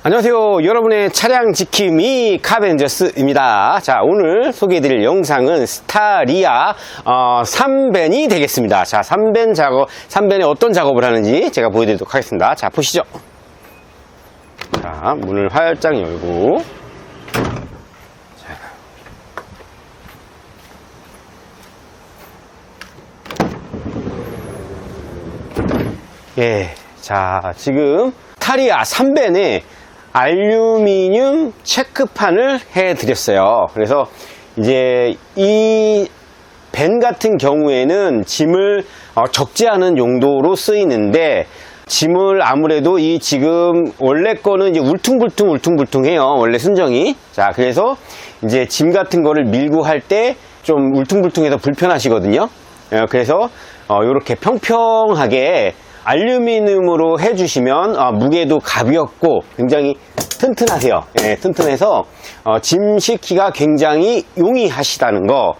안녕하세요. 여러분의 차량 지킴이 카벤저스입니다. 자, 오늘 소개해드릴 영상은 스타리아 어, 3벤이 되겠습니다. 자, 3벤 작업, 3벤에 어떤 작업을 하는지 제가 보여드리도록 하겠습니다. 자, 보시죠. 자, 문을 활짝 열고 예, 자, 지금 타리아 3벤에 알루미늄 체크판을 해 드렸어요. 그래서 이제 이벤 같은 경우에는 짐을 어, 적지 않은 용도로 쓰이는데 짐을 아무래도 이 지금 원래 거는 이제 울퉁불퉁 울퉁불퉁해요. 원래 순정이. 자, 그래서 이제 짐 같은 거를 밀고 할 때 좀 울퉁불퉁해서 불편하시거든요. 어, 그래서 이렇게 평평하게 알루미늄으로 해주시면 어, 무게도 가볍고 굉장히 튼튼하세요. 예, 튼튼해서 어, 짐 싣기가 굉장히 용이하시다는 거